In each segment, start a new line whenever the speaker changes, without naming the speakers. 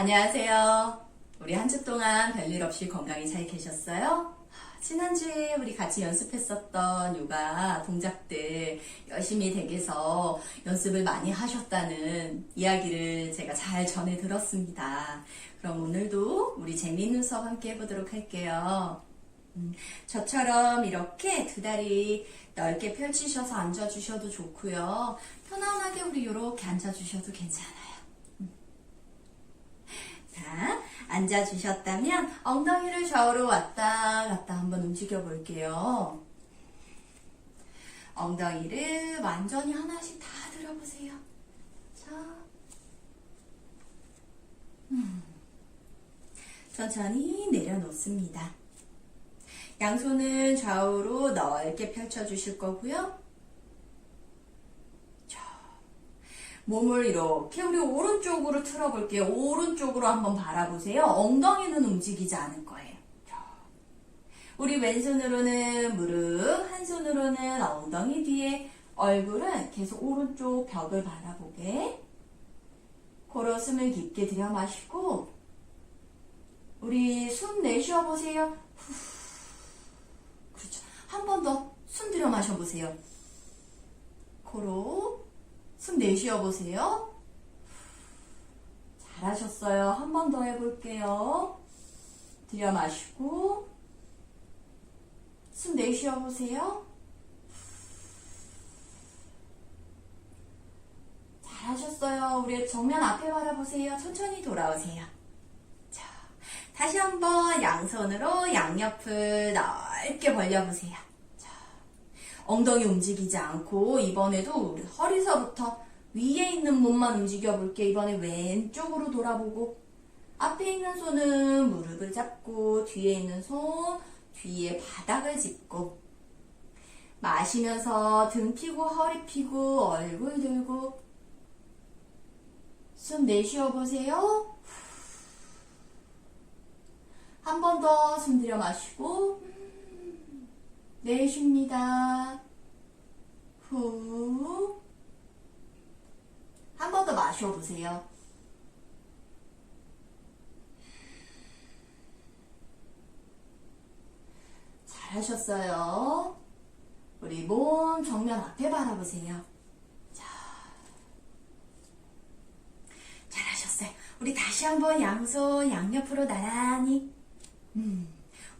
안녕하세요. 우리 한 주 동안 별일 없이 건강히 잘 계셨어요? 지난주에 우리 같이 연습했었던 요가 동작들 열심히 댁에서 연습을 많이 하셨다는 이야기를 제가 잘 전해 들었습니다. 그럼 오늘도 우리 재미있는 수업 함께 해보도록 할게요. 음, 저처럼 이렇게 두 다리 넓게 펼치셔서 앉아주셔도 좋고요. 편안하게 우리 이렇게 앉아주셔도 괜찮아요. 자, 앉아주셨다면 엉덩이를 좌우로 왔다 갔다 한번 움직여 볼게요. 엉덩이를 완전히 하나씩 다 들어보세요. 자, 음. 천천히 내려놓습니다. 양손은 좌우로 넓게 펼쳐 주실 거고요. 몸을 이렇게 우리 오른쪽으로 틀어볼게요. 오른쪽으로 한번 바라보세요. 엉덩이는 움직이지 않을 거예요. 우리 왼손으로는 무릎, 한 손으로는 엉덩이 뒤에 얼굴은 계속 오른쪽 벽을 바라보게. 코로 숨을 깊게 들여 마시고 우리 숨 내쉬어 보세요. 후. 그렇죠. 한 번 더 숨 들여 마셔 보세요. 코로 숨 내쉬어 보세요. 잘하셨어요. 한 번 더 해볼게요. 들여 마시고 숨 내쉬어 보세요. 잘하셨어요. 우리 정면 앞에 바라보세요. 천천히 돌아오세요. 자, 다시 한번 양손으로 양옆을 넓게 벌려보세요. 자, 엉덩이 움직이지 않고 이번에도 우리 허리서부터 위에 있는 몸만 움직여 볼게요. 이번에 왼쪽으로 돌아보고 앞에 있는 손은 무릎을 잡고 뒤에 있는 손 뒤에 바닥을 짚고 마시면서 등 피고 허리 피고 얼굴 들고 숨 내쉬어 보세요. 한 번 더 숨 들여 마시고 내쉽니다. 후. 한 번 더 마셔 보세요. 잘하셨어요. 우리 몸 정면 앞에 바라보세요. 자. 잘하셨어요. 우리 다시 한번 양손 양옆으로 나란히. 음,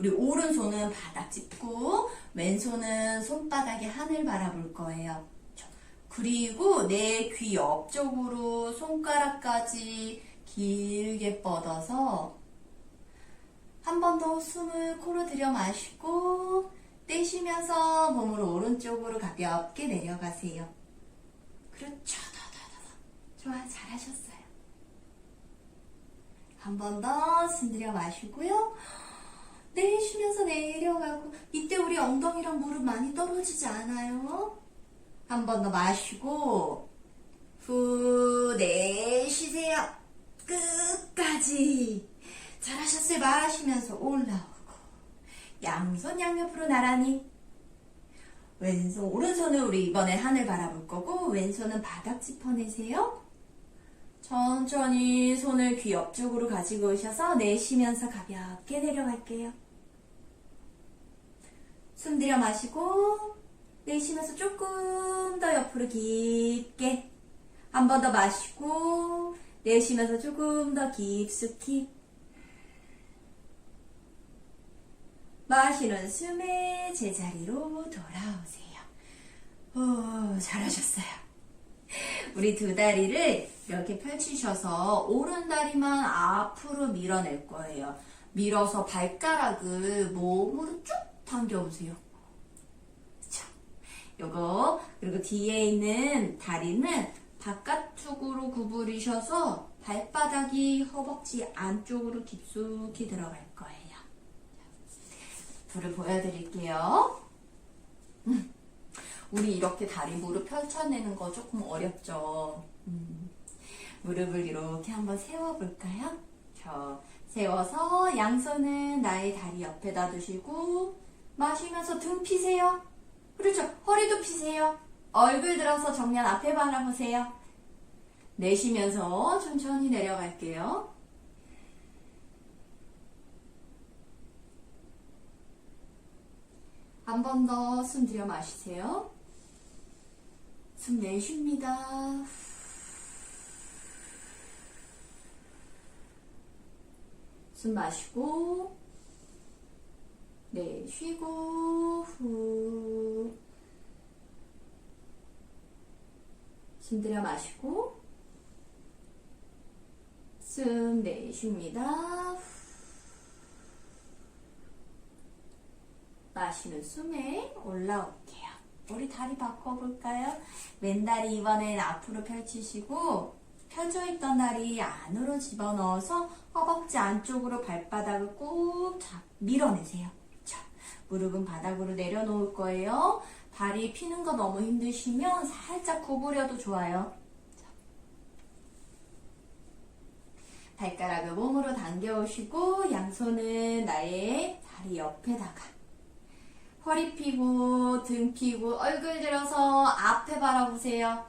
우리 오른손은 바닥 짚고 왼손은 손바닥에 하늘 바라볼 거예요. 그리고 내 귀 옆쪽으로 손가락까지 길게 뻗어서 한 번 더 숨을 코로 들여 마시고 떼쉬면서 몸을 오른쪽으로 가볍게 내려가세요. 그렇죠. 좋아, 잘하셨어요. 한 번 더 숨 들여 마시고요. 내쉬면서 내려가고 이때 우리 엉덩이랑 무릎 많이 떨어지지 않아요? 한 번 더 마시고 후 내쉬세요. 끝까지 잘하셨어요. 마시면서 올라오고 양손 양옆으로 나란히 왼손 오른손은 우리 이번에 하늘 바라볼 거고 왼손은 바닥 짚어내세요. 천천히 손을 귀 옆쪽으로 가지고 오셔서 내쉬면서 가볍게 내려갈게요. 숨 들여 마시고 내쉬면서 조금 더 옆으로 깊게 한 번 더 마시고 내쉬면서 조금 더 깊숙이 마시는 숨에 제자리로 돌아오세요. 오, 잘하셨어요. 우리 두 다리를 이렇게 펼치셔서 오른 다리만 앞으로 밀어낼 거예요. 밀어서 발가락을 몸으로 쭉 당겨보세요. 그쵸? 요거, 그리고 뒤에 있는 다리는 바깥쪽으로 구부리셔서 발바닥이 허벅지 안쪽으로 깊숙이 들어갈 거예요. 불을 보여드릴게요. 음. 우리 이렇게 다리 무릎 펼쳐내는 거 조금 어렵죠. 음. 무릎을 이렇게 한번 세워볼까요? 저 세워서 양손은 나의 다리 옆에다 두시고 마시면서 등 피세요. 그렇죠. 허리도 피세요. 얼굴 들어서 정면 앞에 바라보세요. 내쉬면서 천천히 내려갈게요. 한 번 더 숨 들여 마시세요. 숨 내쉽니다. 숨 마시고 내쉬고, 후. 숨 들여 마시고, 숨 내쉽니다. 마시는 숨에 올라올게요. 우리 다리 바꿔볼까요? 왼다리 이번엔 앞으로 펼치시고 펴져 있던 다리 안으로 집어넣어서 허벅지 안쪽으로 발바닥을 꾹 잡, 밀어내세요. 자, 무릎은 바닥으로 내려놓을 거예요. 다리 피는 거 너무 힘드시면 살짝 구부려도 좋아요. 자. 발가락을 몸으로 당겨오시고 양손은 나의 다리 옆에다가 허리 펴고 등 펴고 얼굴 들어서 앞에 바라보세요.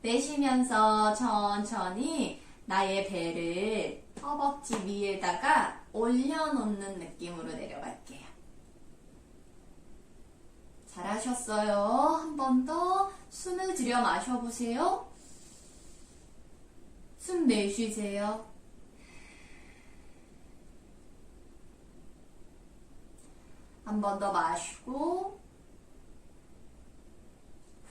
내쉬면서 천천히 나의 배를 허벅지 위에다가 올려놓는 느낌으로 내려갈게요. 잘하셨어요. 한 번 더 숨을 들여 마셔보세요. 숨 내쉬세요. 한 번 더 마시고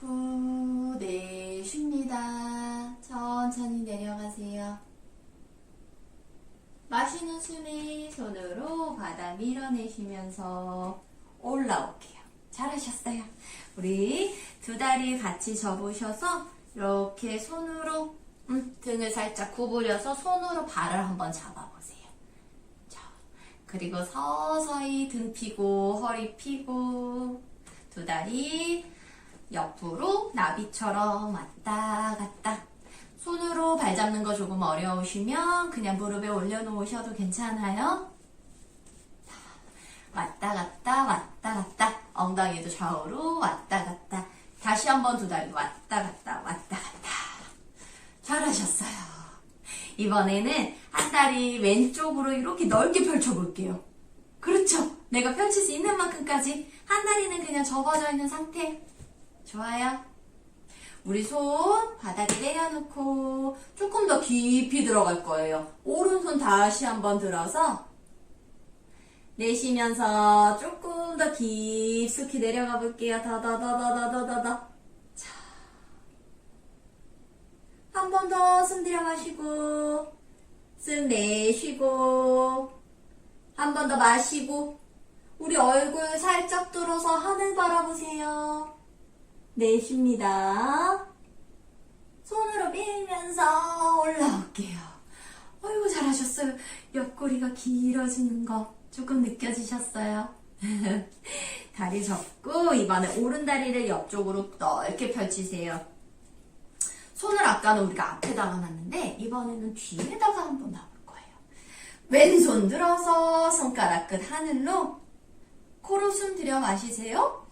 후 내쉽니다. 천천히 내려가세요. 마시는 숨에 손으로 바닥 밀어내시면서 올라올게요. 잘하셨어요. 우리 두 다리 같이 접으셔서 이렇게 손으로 음, 등을 살짝 구부려서 손으로 발을 한번 잡아보세요. 자, 그리고 서서히 등 피고 허리 피고 두 다리 옆으로 나비처럼 왔다 갔다 손으로 발 잡는 거 조금 어려우시면 그냥 무릎에 올려놓으셔도 괜찮아요. 자, 왔다 갔다 왔다 갔다 엉덩이도 좌우로 왔다 갔다 다시 한번 두 다리 왔다 갔다 왔다 갔다 잘하셨어요. 이번에는 한 다리 왼쪽으로 이렇게 넓게 펼쳐볼게요. 그렇죠. 내가 펼칠 수 있는 만큼까지 한 다리는 그냥 접어져 있는 상태. 좋아요. 우리 손 바닥에 내려놓고 조금 더 깊이 들어갈 거예요. 오른손 다시 한번 들어서 내쉬면서 조금 더 깊숙이 내려가 볼게요. 더, 더, 더, 더, 더, 더, 더, 더. 자. 한 번 더 숨 들여 마시고, 숨 내쉬고, 한 번 더 마시고, 우리 얼굴 살짝 들어서 하늘 바라보세요. 내쉽니다. 손으로 밀면서 올라올게요. 아이고, 잘하셨어요. 옆구리가 길어지는 거 조금 느껴지셨어요? 다리 접고, 이번에 오른 다리를 옆쪽으로 넓게 펼치세요. 손을 아까는 우리가 앞에다가 놨는데, 이번에는 뒤에다가 한번 놔볼 거예요. 왼손 들어서 손가락 끝 하늘로 코로 숨 들여 마시세요.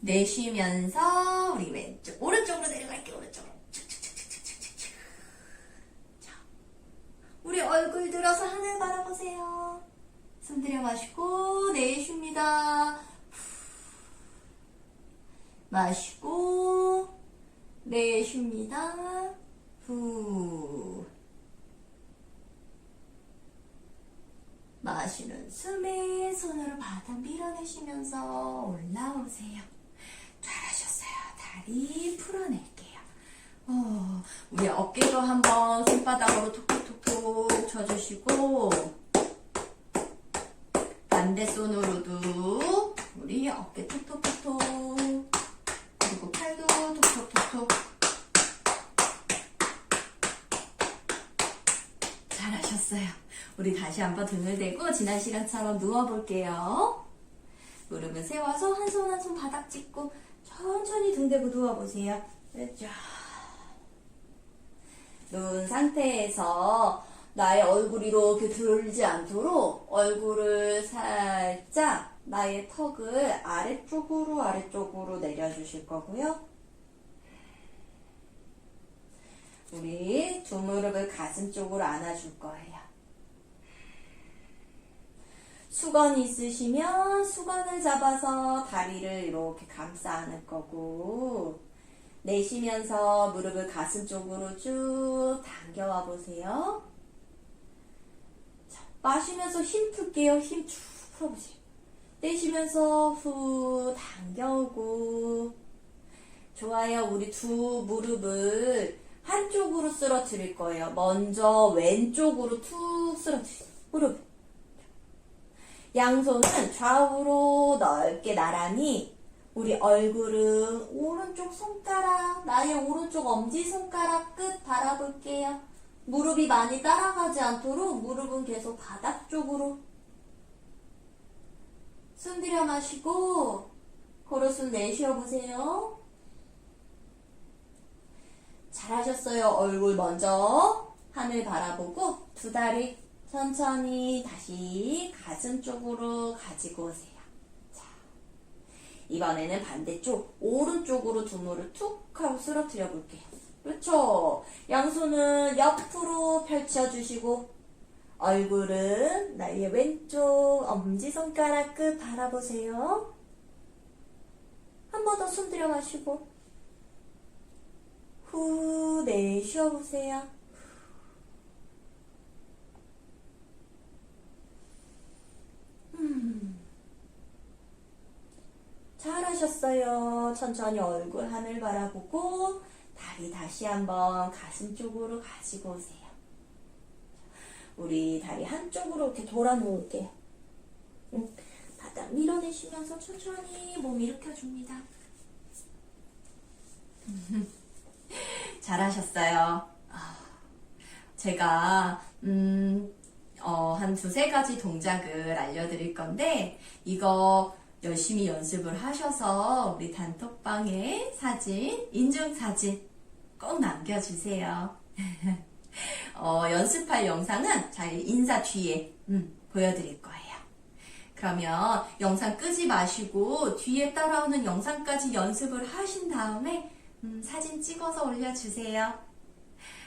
내쉬면서 우리 왼쪽 오른쪽으로 내려갈게요. 오른쪽으로. 우리 얼굴 들어서 하늘 바라보세요. 숨 들여 마시고 내쉽니다. 마시고 내쉽니다. 후. 마시는 숨에 손으로 바닥 밀어내시면서 올라오세요. 잘하셨어요. 다리 풀어낼게요. 어, 우리 어깨도 한번 손바닥으로 톡톡톡톡 쳐주시고 반대 손으로도 우리 어깨 톡톡톡톡 그리고 팔도 톡톡톡톡 잘하셨어요. 우리 다시 한번 등을 대고 지난 시간처럼 누워볼게요. 무릎을 세워서 한 손 한 손 바닥 짚고 천천히 등 대고 누워보세요. 그렇죠. 누운 상태에서 나의 얼굴이 이렇게 들지 않도록 얼굴을 살짝 나의 턱을 아래쪽으로 아래쪽으로 내려주실 거고요. 우리 두 무릎을 가슴 쪽으로 안아줄 거예요. 수건 있으시면 수건을 잡아서 다리를 이렇게 감싸 안을 거고, 내쉬면서 무릎을 가슴 쪽으로 쭉 당겨와 보세요. 자, 마시면서 힘 풀게요. 힘 쭉 풀어보세요. 내쉬면서 후 당겨오고, 좋아요. 우리 두 무릎을 한쪽으로 쓰러뜨릴 거예요. 먼저 왼쪽으로 툭 쓰러뜨리세요. 무릎. 양손은 좌우로 넓게 나란히 우리 얼굴은 오른쪽 손가락, 나의 오른쪽 엄지손가락 끝 바라볼게요. 무릎이 많이 따라가지 않도록 무릎은 계속 바닥 쪽으로. 숨 들여 마시고, 코로 숨 내쉬어 보세요. 잘하셨어요. 얼굴 먼저 하늘 바라보고 두 다리 천천히 다시 가슴 쪽으로 가지고 오세요. 자, 이번에는 반대쪽 오른쪽으로 두 무를 툭 하고 쓰러뜨려 볼게요. 그렇죠. 양손은 옆으로 펼쳐주시고 얼굴은 나의 왼쪽 엄지손가락 끝 바라보세요. 한 번 더 숨 들여 마시고 후 내쉬어보세요. 음. 잘하셨어요. 천천히 얼굴 하늘 바라보고 다리 다시 한번 가슴 쪽으로 가지고 오세요. 우리 다리 한쪽으로 이렇게 돌아 놓을게요. 음, 바닥 밀어내시면서 천천히 몸 일으켜줍니다. 잘하셨어요. 아, 제가 음, 어, 한 두세 가지 동작을 알려드릴 건데 이거 열심히 연습을 하셔서 우리 단톡방에 사진, 인증사진 꼭 남겨주세요. 어, 연습할 영상은 자 인사 뒤에 음, 보여드릴 거예요. 그러면 영상 끄지 마시고 뒤에 따라오는 영상까지 연습을 하신 다음에 음, 사진 찍어서 올려주세요.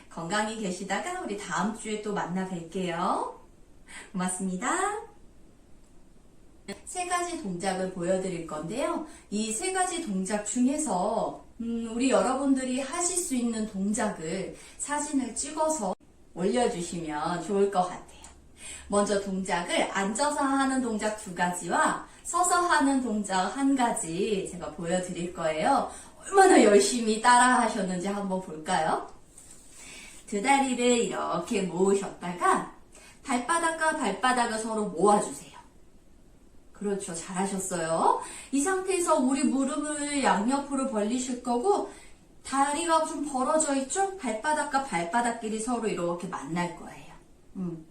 건강히 계시다가 우리 다음 주에 또 만나 뵐게요. 고맙습니다. 세 가지 동작을 보여드릴 건데요. 이 세 가지 동작 중에서 음, 우리 여러분들이 하실 수 있는 동작을 사진을 찍어서 올려주시면 좋을 것 같아요. 먼저 동작을 앉아서 하는 동작 두 가지와 서서 하는 동작 한 가지 제가 보여드릴 거예요. 얼마나 열심히 따라 하셨는지 한번 볼까요? 두 다리를 이렇게 모으셨다가 발바닥과 발바닥을 서로 모아주세요. 그렇죠. 잘하셨어요. 이 상태에서 우리 무릎을 양옆으로 벌리실 거고 다리가 좀 벌어져 있죠? 발바닥과 발바닥끼리 서로 이렇게 만날 거예요. 음.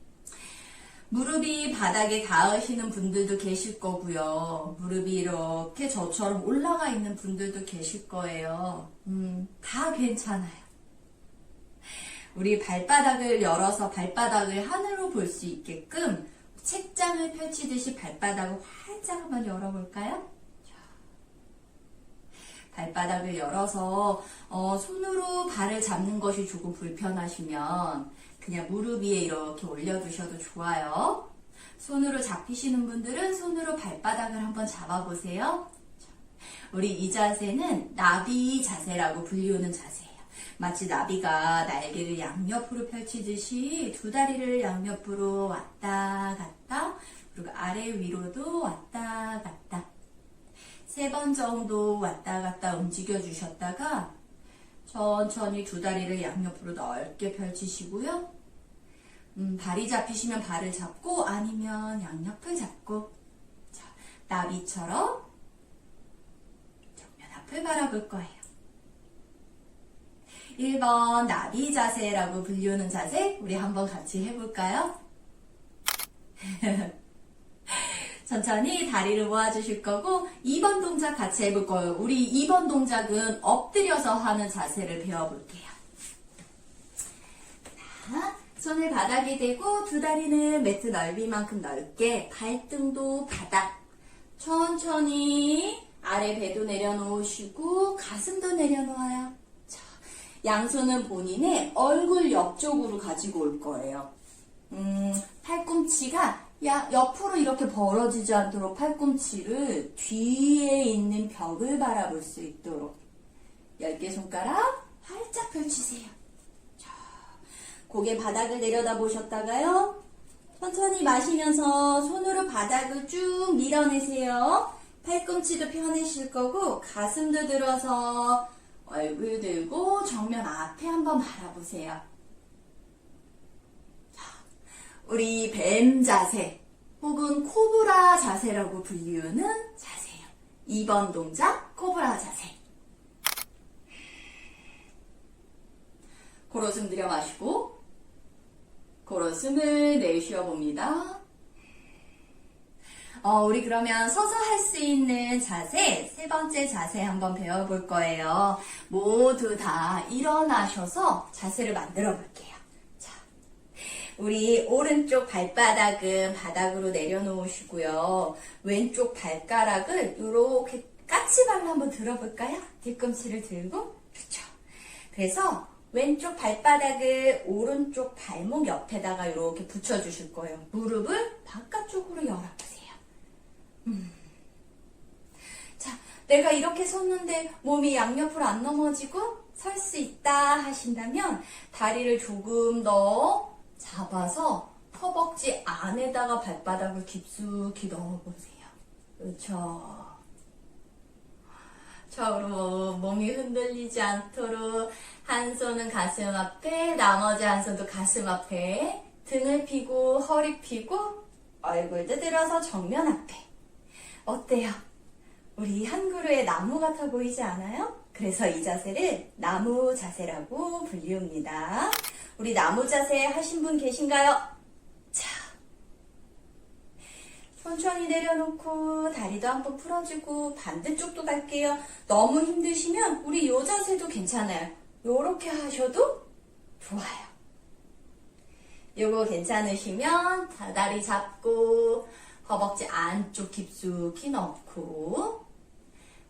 무릎이 바닥에 닿으시는 분들도 계실 거고요. 무릎이 이렇게 저처럼 올라가 있는 분들도 계실 거예요. 음, 다 괜찮아요. 우리 발바닥을 열어서 발바닥을 하늘로 볼 수 있게끔 책장을 펼치듯이 발바닥을 활짝 한번 열어볼까요? 발바닥을 열어서 어, 손으로 발을 잡는 것이 조금 불편하시면 그냥 무릎 위에 이렇게 올려두셔도 좋아요. 손으로 잡히시는 분들은 손으로 발바닥을 한번 잡아보세요. 우리 이 자세는 나비 자세라고 불리우는 자세예요. 마치 나비가 날개를 양옆으로 펼치듯이 두 다리를 양옆으로 왔다 갔다 그리고 아래 위로도 왔다 갔다 세 번 정도 왔다 갔다 움직여 주셨다가 천천히 두 다리를 양옆으로 넓게 펼치시고요. 음, 발이 잡히시면 발을 잡고 아니면 양옆을 잡고 자, 나비처럼 정면 앞을 바라볼 거예요. 1번 나비 자세라고 불리우는 자세 우리 한번 같이 해볼까요? 천천히 다리를 모아주실 거고 2번 동작 같이 해볼 거예요. 우리 2번 동작은 엎드려서 하는 자세를 배워볼게요. 자, 손을 바닥에 대고 두 다리는 매트 넓이만큼 넓게 발등도 바닥 천천히 아래 배도 내려놓으시고 가슴도 내려놓아요. 자, 양손은 본인의 얼굴 옆쪽으로 가지고 올 거예요. 음, 팔꿈치가 야, 옆으로 이렇게 벌어지지 않도록 팔꿈치를 뒤에 있는 벽을 바라볼 수 있도록 10개 손가락 활짝 펼치세요. 자, 고개 바닥을 내려다 보셨다가요. 천천히 마시면서 손으로 바닥을 쭉 밀어내세요. 팔꿈치도 펴내실 거고 가슴도 들어서 얼굴 들고 정면 앞에 한번 바라보세요. 우리 뱀 자세 혹은 코브라 자세라고 불리우는 자세예요. 2번 동작 코브라 자세. 고로 숨 들여 마시고 고로 숨을 내쉬어 봅니다. 어, 우리 그러면 서서 할 수 있는 자세, 세 번째 자세 한번 배워볼 거예요. 모두 다 일어나셔서 자세를 만들어 볼게요. 자, 우리 오른쪽 발바닥은 바닥으로 내려놓으시고요. 왼쪽 발가락을 이렇게 까치발로 한번 들어볼까요? 뒤꿈치를 들고, 그렇죠. 그래서 왼쪽 발바닥을 오른쪽 발목 옆에다가 이렇게 붙여주실 거예요. 무릎을 바깥쪽으로 열어보세요. 음. 자, 내가 이렇게 섰는데 몸이 양옆으로 안 넘어지고 설 수 있다 하신다면 다리를 조금 더 잡아서 허벅지 안에다가 발바닥을 깊숙이 넣어보세요. 그렇죠. 좌우로 몸이 흔들리지 않도록 한 손은 가슴 앞에, 나머지 한 손도 가슴 앞에, 등을 펴고 허리 펴고 얼굴도 들어서 정면 앞에. 어때요? 우리 한 그루의 나무 같아 보이지 않아요? 그래서 이 자세를 나무 자세라고 불리웁니다. 우리 나무 자세 하신 분 계신가요? 자, 천천히 내려놓고 다리도 한번 풀어주고 반대쪽도 갈게요. 너무 힘드시면 우리 요 자세도 괜찮아요. 요렇게 하셔도 좋아요. 요거 괜찮으시면 다리 잡고 허벅지 안쪽 깊숙이 넣고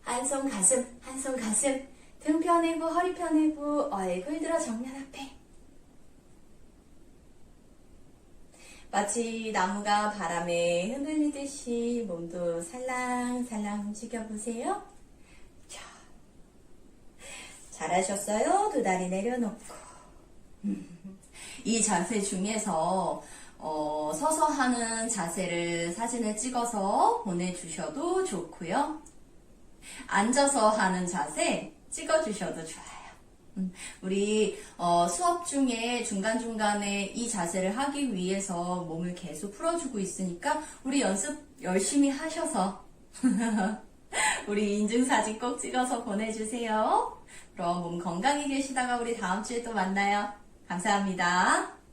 한 손 가슴, 한 손 가슴 등 펴내고 허리 펴내고 얼굴 들어 정면 앞에 마치 나무가 바람에 흔들리듯이 몸도 살랑살랑 움직여 보세요. 자, 잘하셨어요. 두 다리 내려놓고. 음, 이 자세 중에서 어, 서서 하는 자세를 사진을 찍어서 보내주셔도 좋고요. 앉아서 하는 자세 찍어주셔도 좋아요. 음, 우리 어, 수업 중에 중간중간에 이 자세를 하기 위해서 몸을 계속 풀어주고 있으니까 우리 연습 열심히 하셔서 우리 인증사진 꼭 찍어서 보내주세요. 그럼 몸 건강히 계시다가 우리 다음 주에 또 만나요. 감사합니다.